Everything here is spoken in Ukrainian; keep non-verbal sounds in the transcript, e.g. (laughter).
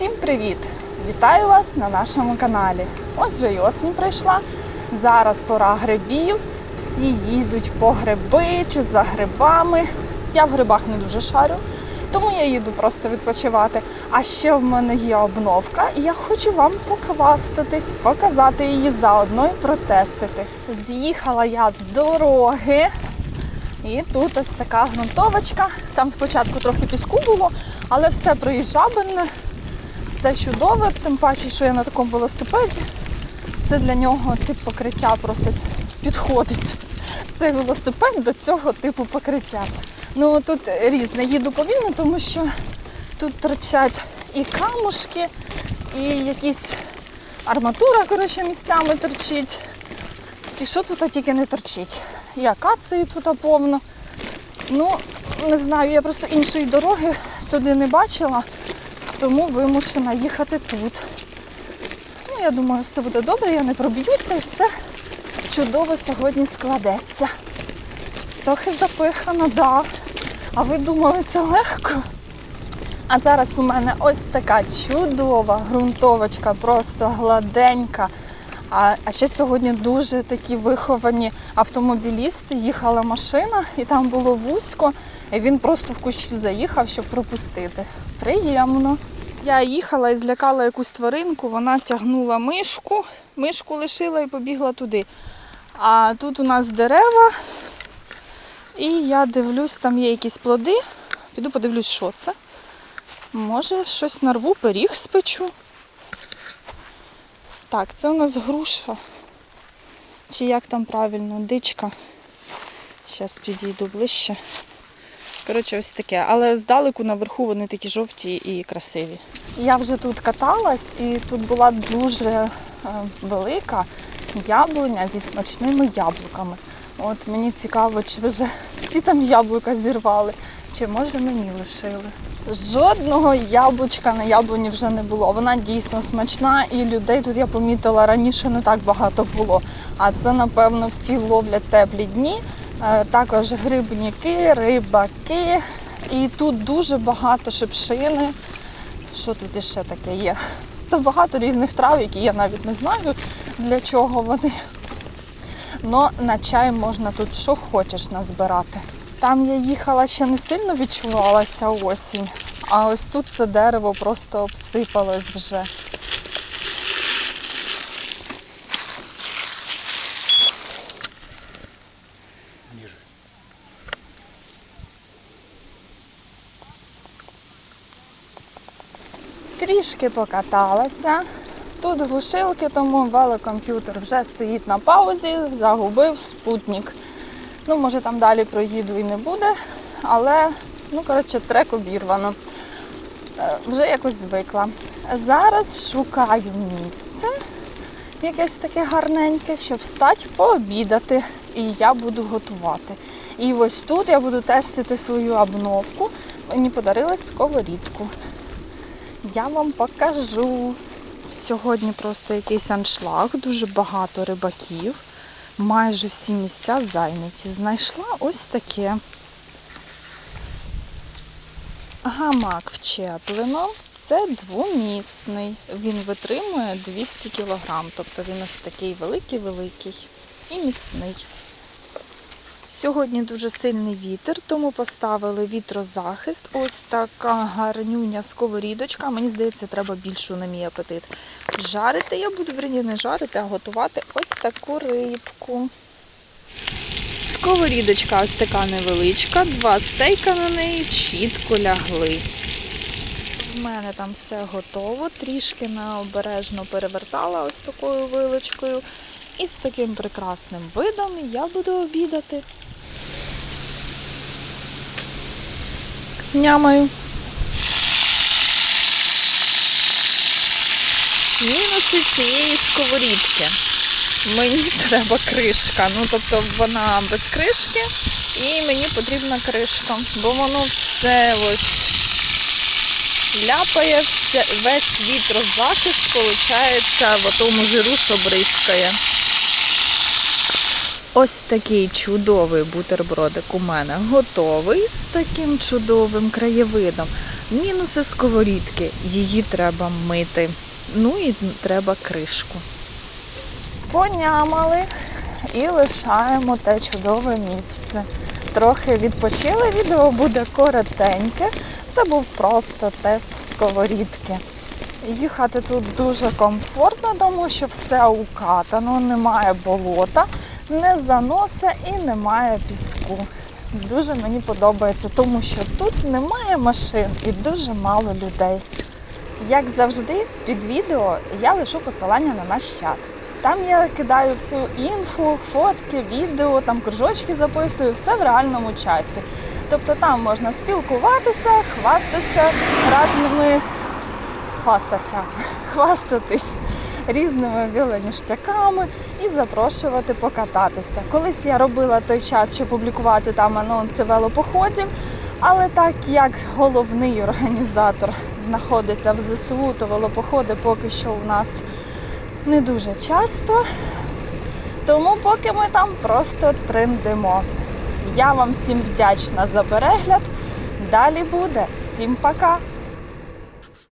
Всім привіт! Вітаю вас на нашому каналі. Ось вже й осінь прийшла. Зараз пора грибів. Всі їдуть по гриби чи за грибами. Я в грибах не дуже шарю, тому я їду просто відпочивати. А ще в мене є обновка, і я хочу вам похвастатись, показати її заодно і протестити. З'їхала я з дороги. І тут ось така ґрунтовочка. Там спочатку трохи піску було, але все проїжджабельне, все чудове, тим паче, що я на такому велосипеді. Це для нього тип покриття просто підходить. Цей велосипед до цього типу покриття. Ну тут різне. Їду повільно, тому що тут торчать і камушки, і якісь арматура, коротше, місцями торчить. І що тут тільки не торчить. І акації тут повно. Ну, не знаю, я просто іншої дороги сюди не бачила, тому вимушена їхати тут. Ну, я думаю, все буде добре, я не проб'юся і все чудово сьогодні складеться. Трохи запихано, да. А ви думали, це легко? А зараз у мене ось така чудова ґрунтовочка, просто гладенька. А, а ще сьогодні дуже такі виховані автомобілісти. Їхала машина, і там було вузько. І він просто в кущі заїхав, щоб пропустити. Приємно. Я їхала і злякала якусь тваринку, вона тягнула мишку, мишку лишила і побігла туди. А тут у нас дерева, і я дивлюсь, там є якісь плоди. Піду подивлюсь, що це. Може, щось нарву, пиріг спечу. Так, це у нас груша. Чи як там правильно, дичка. Зараз підійду ближче. Коротше, ось таке. Але здалеку наверху вони такі жовті і красиві. Я вже тут каталась і тут була дуже е, велика яблуня зі смачними яблуками. От мені цікаво, чи вже всі там яблука зірвали, чи може мені лишили. Жодного яблучка на яблуні вже не було. Вона дійсно смачна, і людей тут я помітила раніше не так багато було. А це, напевно, всі ловлять теплі дні. Е, Також грибники, рибаки. І тут дуже багато шипшини. Що тут іще таке є? Та багато різних трав, які я навіть не знаю, для чого вони. Но на чай можна тут що хочеш назбирати. Там я їхала ще не сильно відчувалася осінь, а ось тут це дерево просто обсипалось вже. Трішки покаталася. Тут глушилки, тому велокомп'ютер вже стоїть на паузі, загубив спутник. Ну, може там далі проїду і не буде, але, ну, коротше, трек обірвано. Е, Вже якось звикла. Зараз шукаю місце, якесь таке гарненьке, щоб встати, пообідати. І я буду готувати. І ось тут я буду тестити свою обновку. Мені подарили сковорідку. Я вам покажу. Сьогодні просто якийсь аншлаг, дуже багато рибаків. Майже всі місця зайняті. Знайшла ось таке. Гамак вчеплено. Це двомісний. Він витримує 200 кг. Тобто він ось такий великий-великий і міцний. Сьогодні дуже сильний вітер, тому поставили вітрозахист. Ось така гарнюня сковорідочка. Мені здається, треба більшу на мій апетит. Жарити я буду, верні, не жарити, а готувати ось таку рибку. Сковорідочка ось така невеличка, два стейка на неї чітко лягли. В мене там все готово, трішки необережно перевертала ось такою вилочкою. І з таким прекрасним видом я буду обідати. Нямаю. Мінуси цієї сковорідки. Мені (laughs) треба кришка. Ну, тобто вона без кришки і мені потрібна кришка, бо воно все ось ляпає, весь вітрозахист, виходить, в тому жиру, що. Ось такий чудовий бутербродик у мене готовий з таким чудовим краєвидом. Мінуси сковорідки. Її треба мити. Ну і треба кришку. Понямали і лишаємо те чудове місце. Трохи відпочили, відео буде коротеньке. Це був просто тест сковорідки. Їхати тут дуже комфортно, тому що все укатано, немає болота, не заноса і немає піску. Дуже мені подобається, тому що тут немає машин і дуже мало людей. Як завжди, під відео я лишу посилання на наш чат. Там я кидаю всю інфу, фотки, відео, там кружочки записую, все в реальному часі. Тобто там можна спілкуватися, хвастатися різними хвастатися, (laughs) хвастатись різними велоніштяками і запрошувати покататися. Колись я робила той чат, щоб публікувати там анонси велопоходів, але так як головний організатор знаходиться в ЗСУ, то велопоходи поки що у нас не дуже часто. Тому поки ми там просто триндимо. Я вам всім вдячна за перегляд. Далі буде. Всім пока!